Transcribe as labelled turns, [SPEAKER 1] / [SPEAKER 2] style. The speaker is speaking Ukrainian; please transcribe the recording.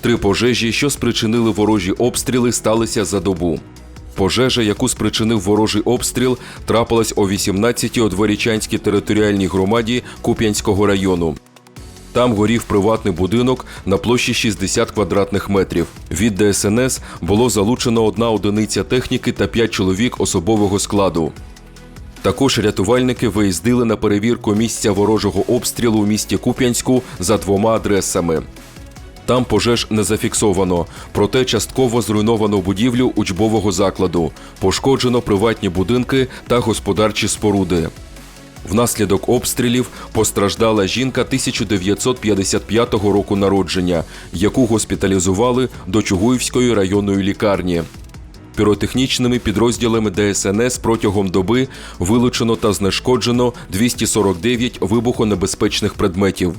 [SPEAKER 1] Три пожежі, що спричинили ворожі обстріли, сталися за добу. Пожежа, яку спричинив ворожий обстріл, трапилась о 18-й у Дворічанській територіальній громаді Куп'янського району. Там горів приватний будинок на площі 60 квадратних метрів. Від ДСНС було залучено одна одиниця техніки та п'ять чоловік особового складу. Також рятувальники виїздили на перевірку місця ворожого обстрілу у місті Куп'янську за двома адресами. Там пожеж не зафіксовано, проте частково зруйновано будівлю учбового закладу, пошкоджено приватні будинки та господарчі споруди. Внаслідок обстрілів постраждала жінка 1955 року народження, яку госпіталізували до Чугуївської районної лікарні. Піротехнічними підрозділами ДСНС протягом доби вилучено та знешкоджено 249 вибухонебезпечних предметів.